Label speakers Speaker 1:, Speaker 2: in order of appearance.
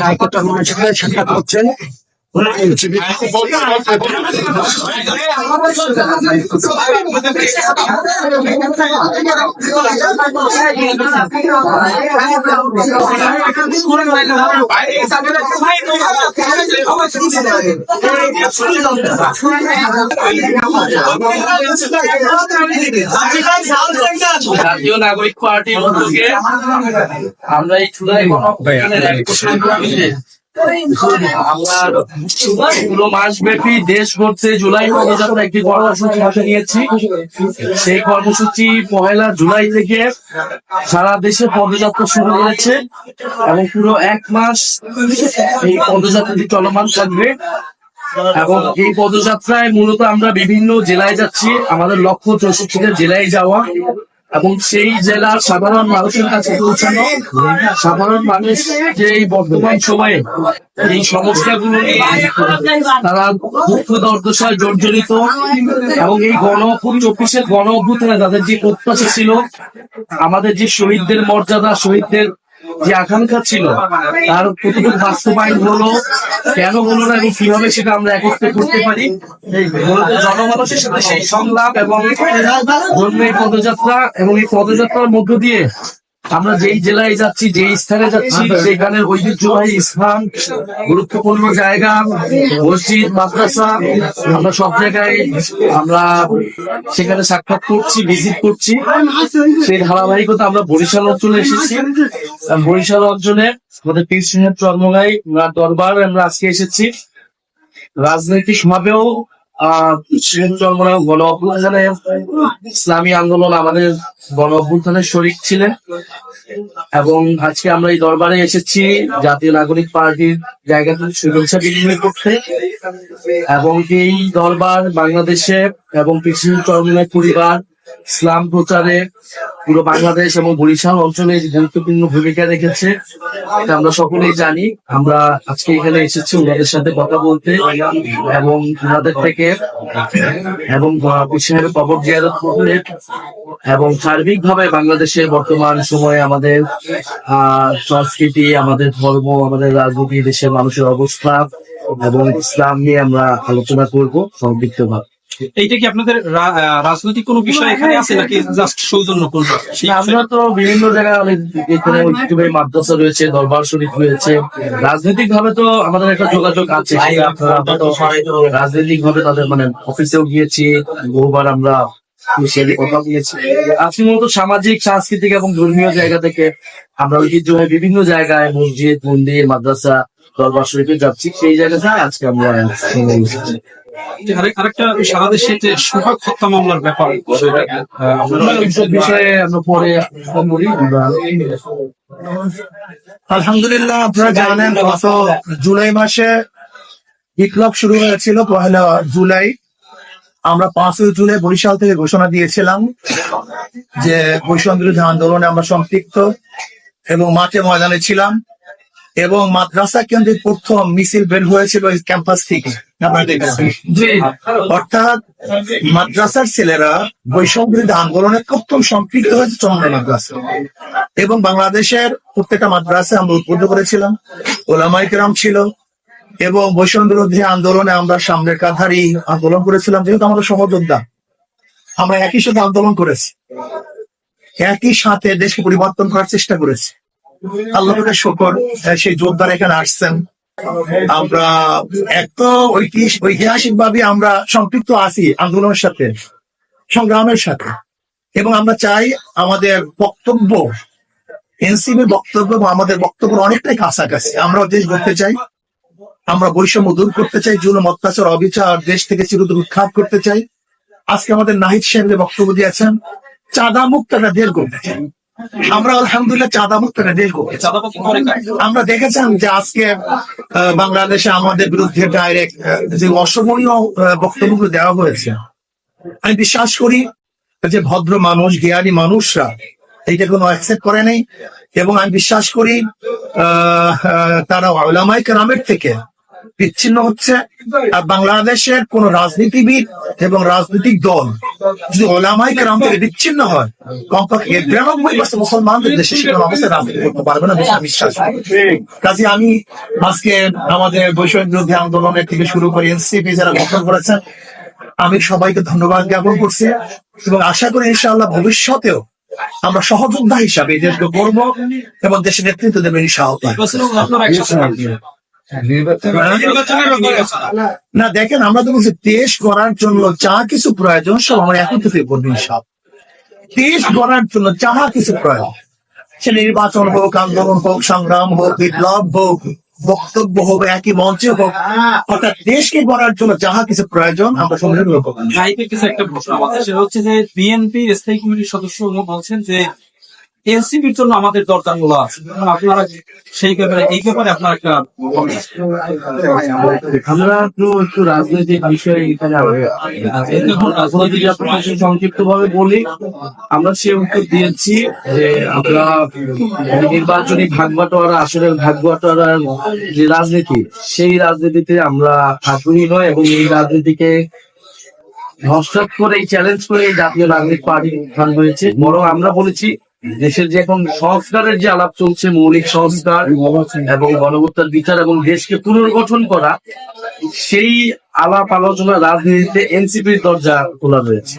Speaker 1: সাহিত্যটার মানুষের সাক্ষাৎ করছেন।
Speaker 2: জাতীয় নাগরিক পার্টির উদ্যোগে আমরা এই চুলাই পুরো জুলাই একটি নিয়েছি সেই কর্মসূচি জুলাই থেকে সারা দেশে পদযাত্রা শুরু হয়েছে এবং পুরো এক মাস এই চলমান থাকবে এবং এই পদযাত্রায় মূলত আমরা বিভিন্ন জেলায় যাচ্ছি। আমাদের লক্ষ্য চৌষট্টিটা জেলায় যাওয়া। এবং সেই জেলার সাধারণ মানুষের কাছে পৌঁছানো সাধারণ মানুষ যে এই বর্তমান সময়ে এই সমস্যাগুলো তারা দুঃখ দর্দশায় জর্জরিত এবং এই গণ চব্বিশের গণ অভ্যুত্থানে তাদের যে প্রত্যাশা ছিল, আমাদের যে শহীদদের মর্যাদা, শহীদদের যে আকাঙ্ক্ষা ছিল, তার কতটুকু বাস্তবায়ন হলো, কেন হলো না এবং কীভাবে সেটা আমরা একত্রে করতে পারি জনমানুষের সাথে সেই সংলাপ এবং এই পদযাত্রা এবং এই পদযাত্রার মধ্য দিয়ে আমরা যেই জেলায় যাচ্ছি যেই স্থানে যাচ্ছি সেখানে ঐতিহ্যবাহী স্থান গুরুত্বপূর্ণ জায়গা মসজিদ মাদ্রাসা। আমরা সব জায়গায় আমরা সেখানে সাক্ষাৎ করছি ভিজিট করছি। সেই ধারাবাহিকতা আমরা বরিশাল অঞ্চলে এসেছি। বরিশাল অঞ্চলে আমাদের পীর সাহেব চর্মগাই দরবার আমরা আজকে এসেছি। রাজনৈতিক ভাবেও গণ অভ্যুত্থানে, ইসলামী আন্দোলন আমাদের গণ অভ্যুত্থানের শরিক ছিলেন। এবং আজকে আমরা এই দরবারে এসেছি জাতীয় নাগরিক পার্টির জায়গা থেকে শুভেচ্ছা বিনিময় করতে। এবং এই দরবার বাংলাদেশে এবং পৃথিবীর চরমনায় পরিবার ইসলাম প্রচারে পুরো বাংলাদেশ এবং বরিশাল অঞ্চলে গুরুত্বপূর্ণ ভূমিকা রেখেছে, এটা আমরা সকলেই জানি। আমরা আজকে এখানে এসেছি ওনাদের সাথে কথা বলতে এবং ওনাদের থেকে এবং সাহেবের কবর জিয়ারত করতে এবং সার্বিকভাবে বাংলাদেশের বর্তমান সময়ে আমাদের সংস্কৃতি, আমাদের ধর্ম, আমাদের রাজনীতি, দেশের মানুষের অবস্থা এবং ইসলাম নিয়ে আমরা আলোচনা করব ভাবে
Speaker 3: এইটা কি আপনাদের আহ, রাজনৈতিক কোনো বিষয় এখানে আছে নাকি জাস্ট সৌজন্য করব
Speaker 2: আমরা তো বিভিন্ন জায়গায় অনেক এখানে মাদ্রাসা রয়েছে দরবার শরীফ রয়েছে। রাজনৈতিক ভাবে তো আমাদের একটা যোগাযোগ আছে রাজনৈতিক ভাবে তাদের মানে অফিসেও গিয়েছি বহুবার আমরা আজকে মূলত সামাজিক সাংস্কৃতিক এবং ধর্মীয় জায়গা থেকে আমরা ঐতিহ্যবাহী বিভিন্ন জায়গায় মসজিদ মন্দির মাদ্রাসা দরবার শরীফে যাচ্ছি সেই জায়গাতে আজকে আমরা
Speaker 3: আরেকটা ব্যাপার
Speaker 2: বিষয়ে
Speaker 1: আলহামদুলিল্লাহ, আপনারা জানেন, গত জুলাই মাসে বিপ্লব শুরু হয়েছিল, পহেলা জুলাই। আমরা পাঁচই জুলাই বরিশাল থেকে ঘোষণা দিয়েছিলাম যে বৈষম্য বিরোধী আন্দোলনে আমরা সম্পৃক্ত এবং মাঠে ময়দানে ছিলাম। এবং মাদ্রাসা কেন্দ্রিক প্রথম মিছিল বের হয়েছিল ক্যাম্পাস থেকে। অর্থাৎ মাদ্রাসার ছেলেরা বৈষম্য আন্দোলনে প্রথম সম্পৃক্ত হয়েছে চন্দ্র মাদ্রাসা। এবং বাংলাদেশের প্রত্যেকটা মাদ্রাসা আমরা উদ্বুদ্ধ করেছিলাম। ওলামাই কেরাম ছিল। এবং বৈষম্য বিরোধী আন্দোলনে আমরা সামনের কাধারি আন্দোলন করেছিলাম যেহেতু আমাদের সহযোদ্ধা। আমরা একই সাথে আন্দোলন করেছি। একই সাথে দেশকে পরিবর্তন করার চেষ্টা করেছি। আল্লাহকে শকর। সেই যোদ্ধারা এখানে আসছেন। আমরা এক তো ঐতিহাসিক ভাবে আমরা সম্পৃক্ত আছি আন্দোলনের সাথে, সংগ্রামের সাথে। এবং আমরা চাই আমাদের বক্তব্য এনসিবির বক্তব্য আমাদের বক্তব্য অনেকটাই কাছাকাছি। আমরা দেশ গড়তে চাই। আমরা বৈষম্য দূর করতে চাই। জুলুম, অত্যাচার, অবিচার দেশ থেকে চিরতর উৎখাত করতে চাই। আজকে আমাদের নাহিদ সাহেবের বক্তব্য দিয়েছেন, চাঁদা মুক্ত একটা দেশ গড়তে চাই। আমরা আলহামদুলিল্লাহ চাঁদা মুক্ত একটা দেশ। আমরা দেখেছেন যে আজকে বাংলাদেশে আমাদের বিরুদ্ধে ডাইরেক্ট যে অসমনীয় আহ, বক্তব্যগুলো দেওয়া হয়েছে। আমি বিশ্বাস করি যে ভদ্র মানুষ জ্ঞানী মানুষরা এইটা কোনো অ্যাকসেপ্ট করে নাই। এবং আমি বিশ্বাস করি তারা ওলামাই কেরামের থেকে বিচ্ছিন্ন হচ্ছে। আর বাংলাদেশের কোন রাজনীতিবিদ এবং রাজনৈতিক দল যদি ওলামাই কেরাম থেকে বিচ্ছিন্ন হয়, কমপক্ষে বিরানব্বই পার্সেন্ট মুসলমানদের দেশে সেখানে অবস্থায় রাজনীতি করতে পারবে না, বেশি বিশ্বাস। কাজে আমি আজকে আমাদের বৈষয়িক বিরোধী আন্দোলনের থেকে শুরু করে এনসিপি যারা গঠন করেছেন, আমি সবাইকে ধন্যবাদ জ্ঞাপন করছি এবং আশা করি ইনশাআল্লাহ ভবিষ্যতেও আমরা সহযোদ্ধা হিসাবে এই দেশকে করব এবং দেশের নেতৃত্ব
Speaker 3: দেবেন নির্বাচনের ব্যাপারে আলোচনা।
Speaker 1: না দেখেন আমরা তো বলছি দেশ গড়ার জন্য যা কিছু প্রয়োজন সব আমরা একত্রিত করব সব দেশ গড়ার জন্য যাহা কিছু প্রয়োজন সে নির্বাচন হোক আন্দোলন হোক সংগ্রাম হোক বিপ্লব হোক বক্তব্য হোক একই মঞ্চে হোক অর্থাৎ দেশকে গড়ার জন্য যাহা কিছু প্রয়োজন আমরা সঙ্গে করব
Speaker 3: একটা প্রশ্ন আমাদের। সেটা হচ্ছে যে বিএনপির স্থায়ী কমিটির সদস্য বলছেন যে এনসিপির জন্য আমাদের দরকার হলো আছে আপনারা সেই ব্যাপারে এই ব্যাপারে আপনার একটা
Speaker 2: আমরা একটু একটু রাজনৈতিক বিষয়ে রাজনৈতিক সংক্ষিপ্ত ভাবে বলি। আমরা সে উত্তর দিয়েছি যে আমরা নির্বাচনী ভাগবাটোয়ারা আসনের ভাগবাটোয়ারার যে রাজনীতি সেই রাজনীতিতে আমরা আগ্রহী নয় এবং এই রাজনীতিকে ধস্তাত করে চ্যালেঞ্জ করে জাতীয় নাগরিক পার্টি হয়েছে। বরং আমরা বলেছি দেশের যে এখন সংস্কারের যে আলাপ চলছে, মৌলিক সংস্কার এবং গণহত্যার বিচার এবং দেশকে পুনর্গঠন করা, সেই আলাপ আলোচনা রাজনীতিতে এনসিপির দরজা খোলা রয়েছে।